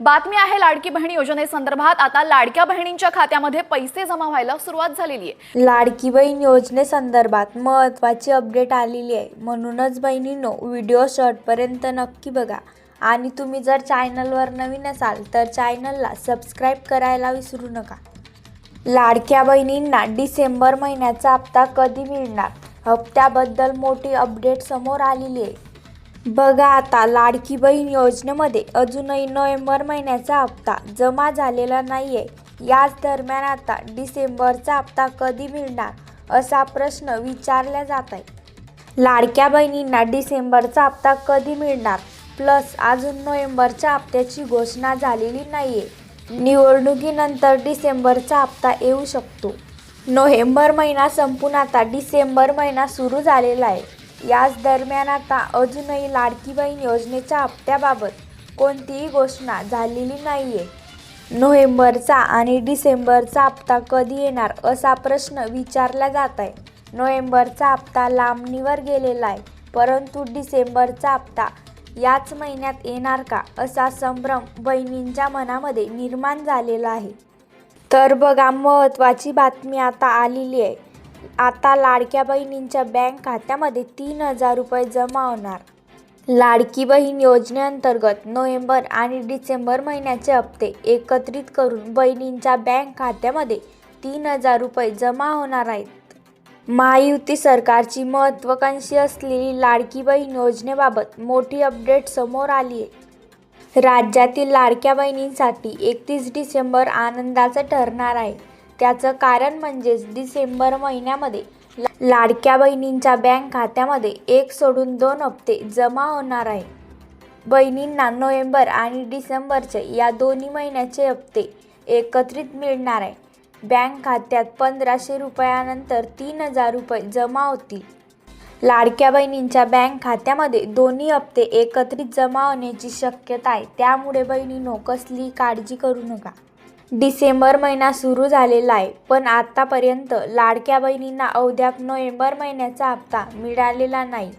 बातमी आहे लाडकी बहिणी योजनेसंदर्भात आता लाडक्या बहिणींच्या खात्यामध्ये पैसे जमा व्हायला सुरुवात झालेली आहे. लाडकी बहीण योजनेसंदर्भात महत्त्वाची अपडेट आलेली आहे. म्हणूनच बहिणींनो व्हिडिओ शॉर्टपर्यंत नक्की बघा. आणि तुम्ही जर चॅनलवर नवीन असाल तर चॅनलला सबस्क्राईब करायला विसरू नका. लाडक्या बहिणींना डिसेंबर महिन्याचा हप्ता कधी मिळणार? हप्त्याबद्दल मोठी अपडेट समोर आलेली आहे. बघा आता लाडकी बहीण योजनेमध्ये अजूनही नोव्हेंबर महिन्याचा हप्ता जमा झालेला नाही आहे याच दरम्यान आता डिसेंबरचा हप्ता कधी मिळणार असा प्रश्न विचारला जात आहे लाडक्या बहिणींना डिसेंबरचा हप्ता कधी मिळणार? प्लस अजून नोव्हेंबरच्या हप्त्याची घोषणा झालेली नाही आहे निवडणुकीनंतर डिसेंबरचा हप्ता येऊ शकतो. नोव्हेंबर महिना संपून आता डिसेंबर महिना सुरू झालेला आहे. याच दरम्यान आता अजूनही लाडकी बहीण योजनेच्या हप्त्याबाबत कोणतीही घोषणा झालेली नाही आहे नोव्हेंबरचा आणि डिसेंबरचा हप्ता कधी येणार असा प्रश्न विचारला जात आहे नोव्हेंबरचा हप्ता लांबणीवर गेलेला आहे परंतु डिसेंबरचा हप्ता याच महिन्यात येणार का असा संभ्रम बहिणींच्या मनामध्ये निर्माण झालेला आहे. तर बघा महत्त्वाची बातमी आता आलेली आहे. आता लाडक्या बहिणींच्या बँक खात्यामध्ये तीन हजार रुपये जमा होणार. लाडकी बहीण योजनेअंतर्गत नोव्हेंबर आणि डिसेंबर महिन्याचे हप्ते एकत्रित करून बहिणींच्या बँक खात्यामध्ये तीन हजार रुपये जमा होणार आहेत. महायुती सरकारची महत्त्वाकांक्षी असलेली लाडकी बहीण योजनेबाबत मोठी अपडेट समोर आली आहे राज्यातील लाडक्या बहिणींसाठी एकतीस डिसेंबर आनंदाचं ठरणार आहे. त्याचं कारण म्हणजेच डिसेंबर महिन्यामध्ये लाडक्या बहिणींच्या बँक खात्यामध्ये एक सोडून दोन हप्ते जमा होणार आहे. बहिणींना नोव्हेंबर आणि डिसेंबरचे या दोन्ही महिन्याचे हप्ते एकत्रित मिळणार आहे. बँक खात्यात पंधराशे रुपयानंतर तीन हजार रुपये जमा होतील. लाडक्या बहिणींच्या बँक खात्यामध्ये दोन्ही हप्ते एकत्रित जमा होण्याची शक्यता आहे. त्यामुळे बहिणींनो कसली काळजी करू नका. डिसेंबर महिना सुरू झालेला आहे. पण आतापर्यंत लाडक्या बहिणींना अवद्याप नोव्हेंबर महिन्याचा हप्ता मिळालेला नाही.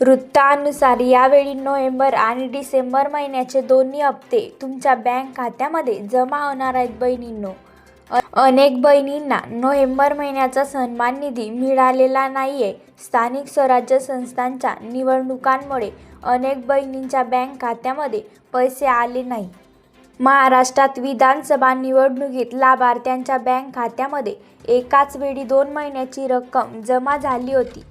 वृत्तानुसार यावेळी नोव्हेंबर आणि डिसेंबर महिन्याचे दोन्ही हप्ते तुमच्या बँक खात्यामध्ये जमा होणार आहेत बहिणींनो. अनेक बहिणींना नोव्हेंबर महिन्याचा सन्मान निधी मिळालेला नाही आहे स्थानिक स्वराज्य संस्थांच्या निवडणुकांमुळे अनेक बहिणींच्या बँक खात्यामध्ये पैसे आले नाही. महाराष्ट्रात विधानसभा निवडणुकीत लाभार्थ्यांच्या बँक खात्यामध्ये एकाच वेळी दोन महिन्याची रक्कम जमा झाली होती.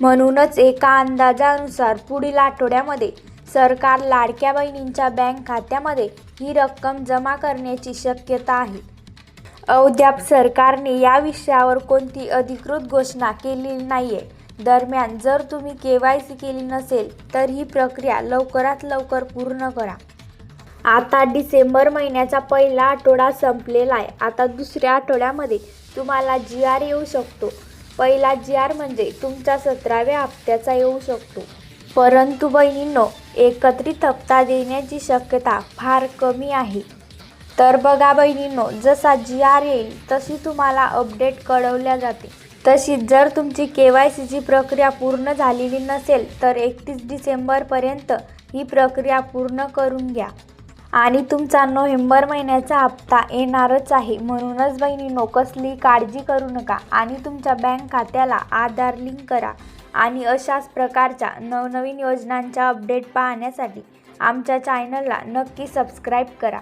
म्हणूनच एका अंदाजानुसार पुढील आठवड्यामध्ये सरकार लाडक्या बहिणींच्या बँक खात्यामध्ये ही रक्कम जमा करण्याची शक्यता आहे. अद्याप सरकारने या विषयावर कोणती अधिकृत घोषणा केलेली नाही आहे दरम्यान जर तुम्ही के वाय सी केली नसेल तर ही प्रक्रिया लवकरात लवकर पूर्ण करा. आता डिसेंबर महिन्याचा पहिला आठवडा संपलेला आहे आता दुसऱ्या आठवड्यामध्ये तुम्हाला जी आर येऊ शकतो. पहिला जी आर म्हणजे तुमच्या सतराव्या हप्त्याचा येऊ शकतो. परंतु बहिणींनो एकत्रित हप्ता देण्याची शक्यता फार कमी आहे. तर बघा बहिणींनो जसा जी आर येईल तशी तुम्हाला अपडेट कळवल्या जाते. तशीच जर तुमची के वाय सीची प्रक्रिया पूर्ण झालेली नसेल तर एकतीस डिसेंबरपर्यंत ही प्रक्रिया पूर्ण करून घ्या. आणि तुमचा नोव्हेंबर महिन्याचा हप्ता येणारच आहे. म्हणूनच बहिणींनो कसली काळजी करू नका आणि तुमच्या बँक खात्याला आधार लिंक करा आणि अशाच प्रकारच्या नवनवीन योजनांच्या अपडेट पाहण्यासाठी आमच्या चॅनलला नक्की सबस्क्राईब करा.